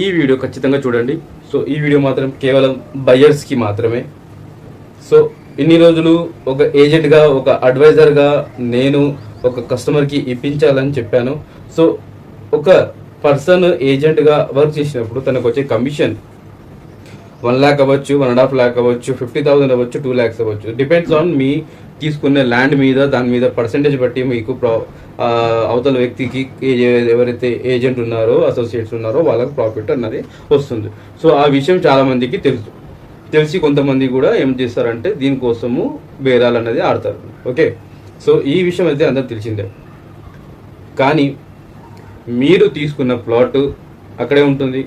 ఈ వీడియో ఖచ్చితంగా చూడండి. సో ఈ వీడియో మాత్రం కేవలం బయర్స్కి మాత్రమే. సో ఇన్ని రోజులు ఒక ఏజెంట్గా ఒక అడ్వైజర్గా నేను ఒక కస్టమర్కి ఇప్పించాలని చెప్పాను. సో ఒక పర్సన్ ఏజెంట్గా వర్క్ చేసినప్పుడు తనకు వచ్చే కమిషన్ వన్ ల్యాక్ అవ్వచ్చు వన్ అండ్ హాఫ్ ల్యాక్ అవ్వచ్చు ఫిఫ్టీ థౌసండ్ అవ్వచ్చు టూ ల్యాక్స్ అవ్వచ్చు. డిపెండ్స్ ఆన్ మీ తీసుకునే ల్యాండ్ మీద దాని మీద పర్సంటేజ్ బట్టి మీకు ప్రా అవతల వ్యక్తికి ఎవరైతే ఏజెంట్ ఉన్నారో అసోసియేట్స్ ఉన్నారో వాళ్ళకి ప్రాఫిట్ అన్నది వస్తుంది. సో ఆ విషయం చాలా మందికి తెలుసు. తెలిసి కొంతమంది కూడా ఏం చేస్తారంటే దీనికోసము బేరాలు అన్నది ఆడతారు. ఓకే సో ఈ విషయం అయితే అందరు తెలిసిందే. కానీ మీరు తీసుకున్న ప్లాట్ అక్కడే ఉంటుంది.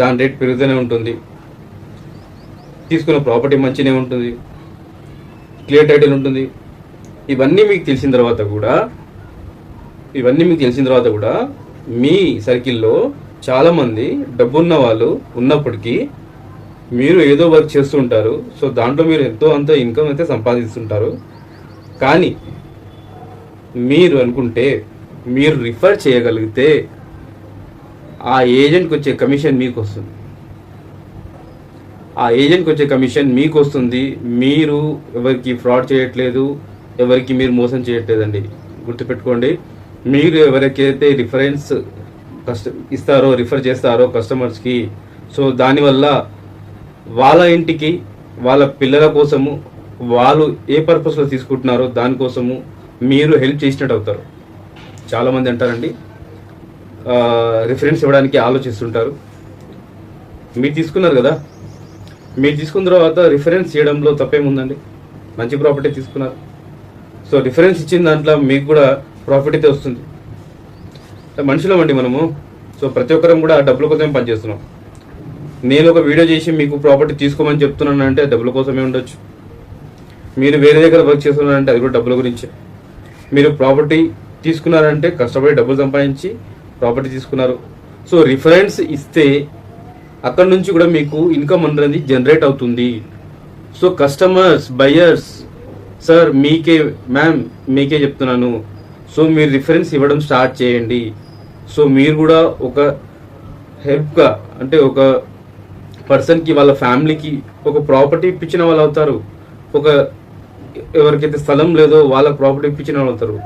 దాని రేట్ పెరుగుతూనే ఉంటుంది. తీసుకున్న ప్రాపర్టీ మంచినే ఉంటుంది. క్లియర్ టైటిల్ ఉంటుంది. ఇవన్నీ మీకు తెలిసిన తర్వాత కూడా ఇవన్నీ మీకు తెలిసిన తర్వాత కూడా మీ సర్కిల్లో చాలామంది డబ్బున్న వాళ్ళు ఉన్నప్పటికీ మీరు ఏదో వర్క్ చేస్తుంటారు సో దాంట్లో మీరు ఎంతో అంత ఇన్కమ్ అయితే సంపాదిస్తుంటారు. కానీ మీరు అనుకుంటే మీరు రిఫర్ చేయగలిగితే ఆ ఏజెంట్కి వచ్చే కమిషన్ మీకు వస్తుంది ఆ ఏజెంట్కి వచ్చే కమిషన్ మీకు వస్తుంది మీరు ఎవరికి ఫ్రాడ్ చేయట్లేదు ఎవరికి మీరు మోసం చేయట్లేదండి. గుర్తుపెట్టుకోండి మీరు ఎవరికైతే రిఫరెన్స్ కస్ట ఇస్తారో రిఫర్ చేస్తారో కస్టమర్స్కి సో దానివల్ల వాళ్ళ ఇంటికి వాళ్ళ పిల్లల కోసము వాళ్ళు ఏ పర్పస్లో తీసుకుంటున్నారో దానికోసము మీరు హెల్ప్ చేసినట్టు అవుతారు. చాలామంది అంటారండి రిఫరెన్స్ ఇవ్వడానికి ఆలోచిస్తుంటారు. మీరు తీసుకున్నారు కదా మీరు తీసుకున్న తర్వాత రిఫరెన్స్ చేయడంలో తప్పేముందండి? మంచి ప్రాపర్టీ తీసుకున్నారు. సో రిఫరెన్స్ ఇచ్చిన దాంట్లో మీకు కూడా ప్రాఫిట్ అయితే వస్తుంది. మనుషులం అండి మనము. సో ప్రతి ఒక్కరం కూడా డబ్బుల కోసమే పనిచేస్తున్నాం. నేను ఒక వీడియో చేసి మీకు ప్రాపర్టీ తీసుకోమని చెప్తున్నాను అంటే డబ్బుల కోసమే ఉండొచ్చు. మీరు వేరే దగ్గర వర్క్ చేస్తున్నారంటే అది కూడా డబ్బుల గురించే. మీరు ప్రాపర్టీ తీసుకున్నారంటే కష్టపడి డబ్బులు సంపాదించి ప్రాపర్టీ తీసుకున్నారు. సో రిఫరెన్స్ ఇస్తే అక్కడ నుంచి కూడా మీకు ఇన్కమ్ అనేది జనరేట్ అవుతుంది. సో కస్టమర్స్ బయర్స్ సార్ మీకే మ్యామ్ మీకే చెప్తున్నాను. సో మీరు రిఫరెన్స్ ఇవ్వడం స్టార్ట్ చేయండి. సో మీరు కూడా ఒక హెల్ప్గా అంటే ఒక పర్సన్కి వాళ్ళ ఫ్యామిలీకి ఒక ప్రాపర్టీ ఇప్పించిన వాళ్ళు అవుతారు. ఒక ఎవరికైతే స్థలం లేదో వాళ్ళకి ప్రాపర్టీ ఇప్పించిన వాళ్ళు అవుతారు.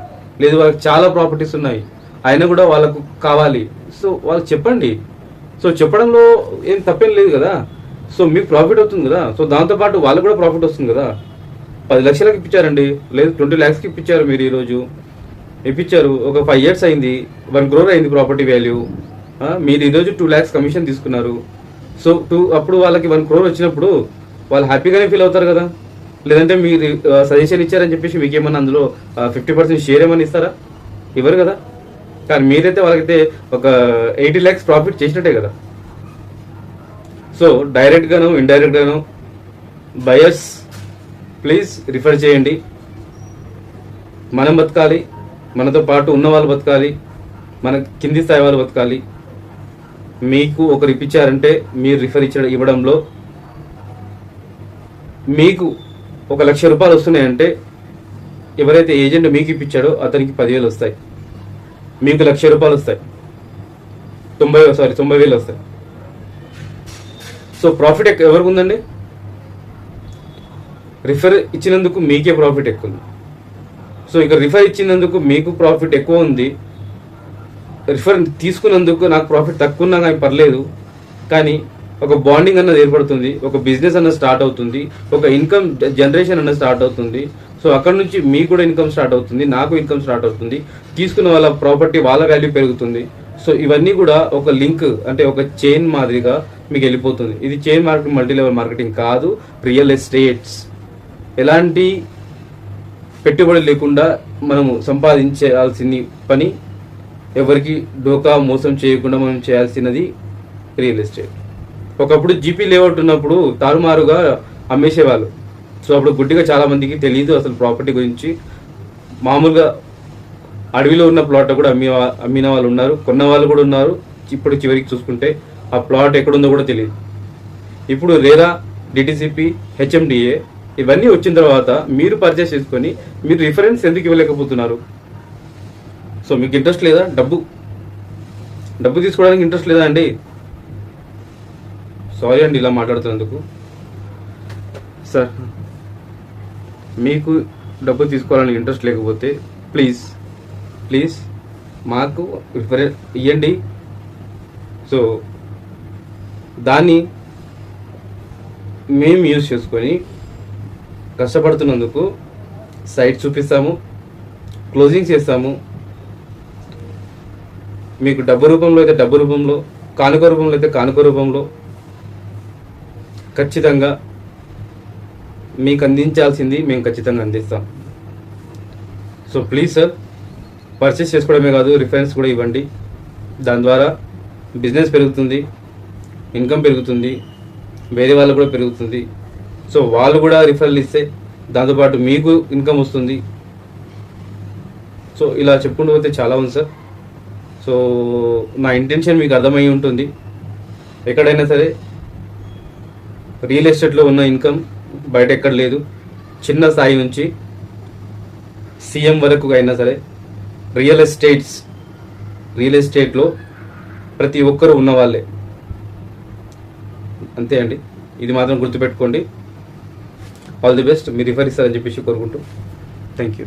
లేదు వాళ్ళకి చాలా ప్రాపర్టీస్ ఉన్నాయి. అయినా కూడా వాళ్ళకు కావాలి. సో వాళ్ళకి చెప్పండి. సో చెప్పడంలో ఏం తప్పేం లేదు కదా. సో మీకు ప్రాఫిట్ అవుతుంది కదా. సో దాంతోపాటు వాళ్ళకు కూడా ప్రాఫిట్ వస్తుంది కదా. పది లక్షలకు ఇప్పించారండి. లేదు ట్వంటీ ల్యాక్స్కి ఇప్పించారు మీరు ఈరోజు. ఇప్పించారు. ఒక ఫైవ్ ఇయర్స్ అయింది. వన్ క్రోర్ అయింది ప్రాపర్టీ వాల్యూ మీరు ఈరోజు టూ ల్యాక్స్ కమిషన్ తీసుకున్నారు. సో టూ అప్పుడు వాళ్ళకి వన్ క్రోర్ వచ్చినప్పుడు వాళ్ళు హ్యాపీగానే ఫీల్ అవుతారు కదా. లేదంటే మీరు సజెషన్ ఇచ్చారని చెప్పేసి మీకేమన్నా అందులో ఫిఫ్టీ పర్సెంట్ షేర్ ఏమన్నా ఇస్తారా? ఇవ్వరు కదా. కానీ మీరైతే వాళ్ళకైతే ఒక ఎయిటీ ల్యాక్స్ ప్రాఫిట్ చేసినట్టే కదా. సో డైరెక్ట్గాను ఇండైరెక్ట్గాను బయర్స్ ప్లీజ్ రిఫర్ చేయండి. మనం బతకాలి మనతో పాటు ఉన్న వాళ్ళు బతకాలి మన కింది స్థాయి వాళ్ళు బతకాలి. మీకు ఒకరు ఇప్పించారంటే మీరు రిఫర్ ఇచ్చడం ఇవ్వడంలో మీకు ఒక లక్ష రూపాయలు వస్తున్నాయంటే ఎవరైతే ఏజెంట్ మీకు ఇప్పించాడో అతనికి పదివేలు వస్తాయి. మీకు లక్ష రూపాయలు వస్తాయి. తొంభై సారీ తొంభై వేలు వస్తాయి. సో ప్రాఫిట్ ఎక్క- ఎవరికి ఉందండి రిఫర్ ఇచ్చినందుకు మీకే ప్రాఫిట్ ఎక్కువ ఉంది సో ఇక రిఫర్ ఇచ్చినందుకు మీకు ప్రాఫిట్ ఎక్కువ ఉంది. రిఫర్ తీసుకున్నందుకు నాకు ప్రాఫిట్ తక్కువ ఉన్నా కానీ పర్లేదు. కానీ ఒక బాండింగ్ అన్నది ఏర్పడుతుంది ఒక బిజినెస్ అన్నది స్టార్ట్ అవుతుంది ఒక ఇన్కమ్ జనరేషన్ అన్నది స్టార్ట్ అవుతుంది. సో అక్కడ నుంచి మీకు కూడా ఇన్కమ్ స్టార్ట్ అవుతుంది నాకు ఇన్కమ్ స్టార్ట్ అవుతుంది. తీసుకున్న వాళ్ళ ప్రాపర్టీ వాళ్ళ వాల్యూ పెరుగుతుంది. సో ఇవన్నీ కూడా ఒక లింక్ అంటే ఒక చైన్ మాదిరిగా మీకు వెళ్ళిపోతుంది. ఇది chain marketing multi level marketing కాదు రియల్ ఎస్టేట్స్ ఎలాంటి పెట్టుబడి లేకుండా మనము సంపాదించాల్సిన పని ఎవరికి డోకా మోసం చేయకుండా మనం చేయాల్సినది రియల్ ఎస్టేట్ ఒకప్పుడు జీపీ లేఅవుట్ ఉన్నప్పుడు తారుమారుగా అమ్మేసేవాళ్ళు. సో అప్పుడు గుడ్డిగా చాలా మందికి తెలియదు అసలు ప్రాపర్టీ గురించి. మామూలుగా అడవిలో ఉన్న ప్లాట్ కూడా అమ్మి అమ్మిన వాళ్ళు ఉన్నారు కొన్న వాళ్ళు కూడా ఉన్నారు. ఇప్పుడు చివరికి చూసుకుంటే ఆ ప్లాట్ ఎక్కడుందో కూడా తెలియదు ఇప్పుడు రేరా డిటిసిపి హెచ్ఎండిఏ ఇవన్నీ వచ్చిన తర్వాత మీరు పర్చేస్ చేసుకొని మీరు రిఫరెన్స్ ఎందుకు ఇవ్వలేకపోతున్నారు? సో మీకు ఇంట్రెస్ట్ లేదా? డబ్బు. డబ్బు తీసుకోవడానికి ఇంట్రెస్ట్ లేదా అండి? సారీ అండి ఇలా మాట్లాడుతున్నందుకు. సార్ మీకు డబ్బు తీసుకోవాలని ఇంట్రెస్ట్ లేకపోతే ప్లీజ్ ప్లీజ్ మాకు రిఫరెన్స్ ఇవ్వండి సో దాన్ని మేము యూజ్ చేసుకొని కష్టపడుతున్నందుకు సైట్ చూపిస్తాము క్లోజింగ్ చేస్తాము. మీకు డబ్బు రూపంలో అయితే డబ్బు రూపంలో కానుక రూపంలో అయితే కానుక రూపంలో ఖచ్చితంగా మీకు అందించాల్సింది మేము ఖచ్చితంగా అందిస్తాం. సో ప్లీజ్ సార్ పర్చేస్ చేసుకోవడమే కాదు రిఫరెన్స్ కూడా ఇవ్వండి. దాని ద్వారా బిజినెస్ పెరుగుతుంది ఇన్కమ్ పెరుగుతుంది వేరే వాళ్ళు కూడా పెరుగుతుంది. సో వాళ్ళు కూడా రిఫరల్ ఇస్తే దాంతోపాటు మీకు ఇన్కమ్ వస్తుంది. సో ఇలా చెప్పుకుంటూ పోతే చాలా ఉంది సార్ సో నా ఇంటెన్షన్ మీకు అర్థమై ఉంటుంది. ఎక్కడైనా సరే రియల్ ఎస్టేట్లో ఉన్న ఇన్కమ్ బయట ఎక్కడ లేదు. చిన్న స్థాయి నుంచి సీఎం వరకు అయినా సరే రియల్ ఎస్టేట్స్ రియల్ ఎస్టేట్లో ప్రతి ఒక్కరు ఉన్నవాళ్ళే. అంతే అండి. ఇది మాత్రం గుర్తుపెట్టుకోండి. All the best. మీరు రిఫర్ ఇస్తారని చెప్పేసి కోరుకుంటూ. Thank you.